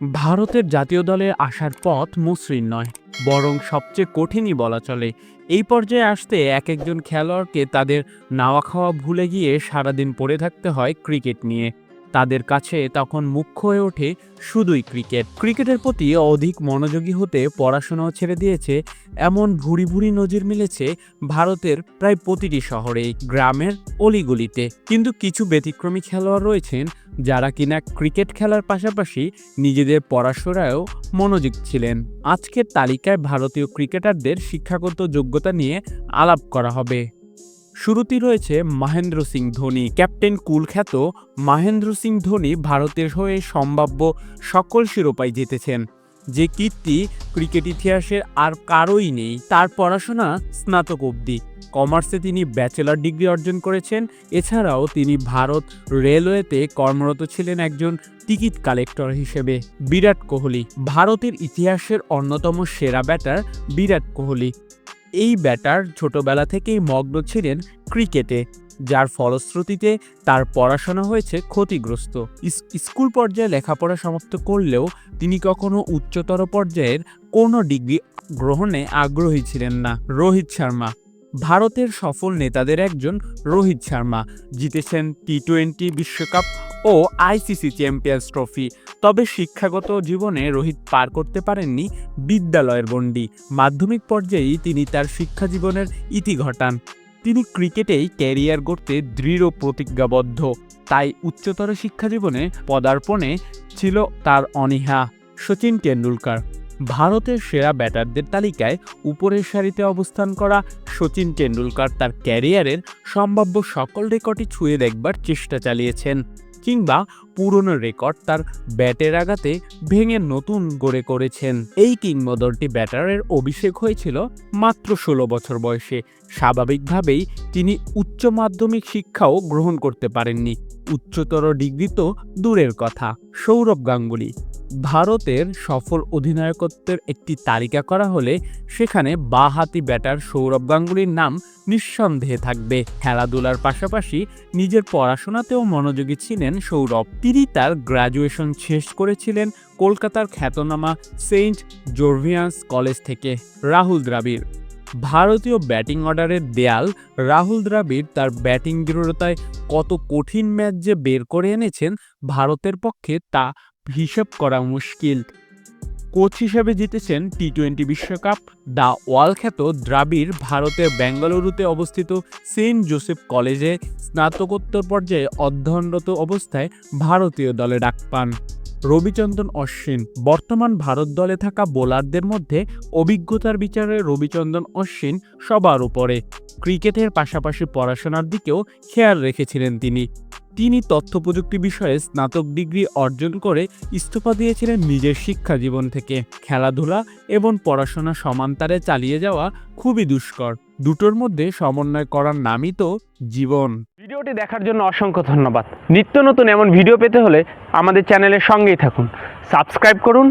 ভারতের জাতীয় দলে আসার পথ মসৃণ নয়, বরং সবচেয়ে কঠিনই বলা চলে। এই পর্যায়ে আসতে এক একজন খেলোয়াড়কে তাদের নাওয়া খাওয়া ভুলে গিয়ে সারাদিন পড়ে থাকতে হয় ক্রিকেট নিয়ে। তাদের কাছে তখন মুখ্য হয়ে ওঠে শুধুই ক্রিকেট। ক্রিকেটের প্রতি অধিক মনোযোগী হতে পড়াশোনাও ছেড়ে দিয়েছে। এমন ভুরি ভুরি নজির মিলেছে ভারতের প্রায় প্রতিটি শহরে, গ্রামের অলিগলিতে। কিন্তু কিছু ব্যতিক্রমী খেলোয়াড় রয়েছেন যারা কিনা ক্রিকেট খেলার পাশাপাশি নিজেদের পড়াশোনায়ও মনোযোগ ছিলেন। আজকের তালিকায় ভারতীয় ক্রিকেটারদের শিক্ষাগত যোগ্যতা নিয়ে আলাপ করা হবে। শুরুতেই রয়েছে মহেন্দ্র সিং ধোনি। ক্যাপ্টেন কুল খ্যাত মহেন্দ্র সিং ধোনি ভারতের হয়ে সম্ভাব্য সকল শিরোপাই জিতেছেন। যে কীর্তি ক্রিকেট ইতিহাসের আর কারোই নেই। তার পড়াশোনা স্নাতক অবধি। কমার্সে তিনি ব্যাচেলর ডিগ্রি অর্জন করেছেন। এছাড়াও তিনি ভারত রেলওয়েতে কর্মরত ছিলেন একজন টিকিট কালেক্টর হিসেবে। বিরাট কোহলি, ভারতের ইতিহাসের অন্যতম সেরা ব্যাটার বিরাট কোহলি। এই ব্যাটার ছোটবেলা থেকেই মগ্ন ছিলেন ক্রিকেটে, যার ফলশ্রুতিতে তার পড়াশোনা হয়েছে ক্ষতিগ্রস্ত। স্কুল পর্যায়ে লেখাপড়া সমাপ্ত করলেও তিনি কখনো উচ্চতর পর্যায়ের কোনো ডিগ্রি গ্রহণে আগ্রহী ছিলেন না। রোহিত শর্মা, ভারতের সফল নেতাদের একজন রোহিত শর্মা, জিতেছেন টি টোয়েন্টি বিশ্বকাপ ও আইসিসি চ্যাম্পিয়ন্স ট্রফি। তবে শিক্ষাগত জীবনে রোহিত পার করতে পারেননি বিদ্যালয়ের গণ্ডি মাধ্যমিক পর্যায়েই তিনি তার শিক্ষা জীবনের ইতি ঘটান। তিনি ক্রিকেটেই ক্যারিয়ার গড়তে দৃঢ় প্রতিজ্ঞাবদ্ধ। তাই উচ্চতর শিক্ষা জীবনে পদার্পণে ছিল তার অনীহা, সচিন টেন্ডুলকার ভারতের সেরা ব্যাটারদের তালিকায় উপরের সারিতে অবস্থান করা সচিন টেন্ডুলকার তার ক্যারিয়ারের সম্ভাব্য সকল রেকর্ডই ছুঁয়ে দেখবার চেষ্টা চালিয়েছেন। কিংবা পুরনো রেকর্ড তার ব্যাটের আঘাতে ভেঙে নতুন গড়ে করেছেন। এই কিংবদন্তি ব্যাটারের অভিষেক হয়েছিল মাত্র ষোলো বছর বয়সে। স্বাভাবিকভাবেই তিনি উচ্চ মাধ্যমিক শিক্ষাও গ্রহণ করতে পারেননি। উচ্চতর ডিগ্রি তো দূরের কথা। সৌরভ গাঙ্গুলি ভারতের সফল অধিনায়কত্বের একটি তালিকা করা হলে সেখানে বাহাতি ব্যাটার সৌরভ গাঙ্গুলির নাম নিঃসন্দেহে থাকবে। খেলাধুলার পাশাপাশি নিজের পড়াশোনাতেও মনোযোগী ছিলেন সৌরভ। তিনি তার গ্র্যাজুয়েশন শেষ করেছিলেন কলকাতার খ্যাতনামা সেন্ট জর্ভিয়ান্স কলেজ থেকে, রাহুল দ্রাবিড়। ভারতীয় ব্যাটিং অর্ডারের দেয়াল, রাহুল দ্রাবিড় তার ব্যাটিং দৃঢ়তায় কত কঠিন ম্যাচ যে বের করে এনেছেন ভারতের পক্ষে তা হিসেব করা মুশকিল। কোচ হিসেবে জিতেছেন টি টোয়েন্টি বিশ্বকাপ। দ্য ওয়াল খ্যাত দ্রাবিড় ভারতের বেঙ্গালুরুতে অবস্থিত সেন্ট জোসেফ কলেজে স্নাতকোত্তর পর্যায়ে অধ্যয়নরত অবস্থায় ভারতীয় দলে ডাক পান। রবিচন্দ্রন অশ্বিন, বর্তমান ভারত দলে থাকা বোলারদের মধ্যে অভিজ্ঞতার বিচারে রবিচন্দ্রন অশ্বিন সবার উপরে। ক্রিকেটের পাশাপাশি পড়াশোনার দিকেও খেয়াল রেখেছিলেন তিনি। তিনি তথ্য প্রযুক্তি বিষয়ে স্নাতক ডিগ্রি অর্জন করে ইস্তফা দিয়েছিলেন নিজের শিক্ষা জীবন থেকে। খেলাধুলা এবং পড়াশোনা সমান্তারে চালিয়ে যাওয়া খুবই দুষ্কর। দুটোর মধ্যে সমন্বয় করার নামই তো জীবন। ভিডিওটি দেখার জন্য অসংখ্য ধন্যবাদ। নিত্য নতুন এমন ভিডিও পেতে হলে আমাদের চ্যানেলের সঙ্গেই থাকুন। সাবস্ক্রাইব করুন,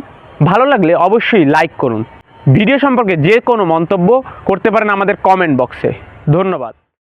ভালো লাগলে অবশ্যই লাইক করুন। ভিডিও সম্পর্কে যে কোনো মন্তব্য করতে পারেন আমাদের কমেন্ট বক্সে। ধন্যবাদ।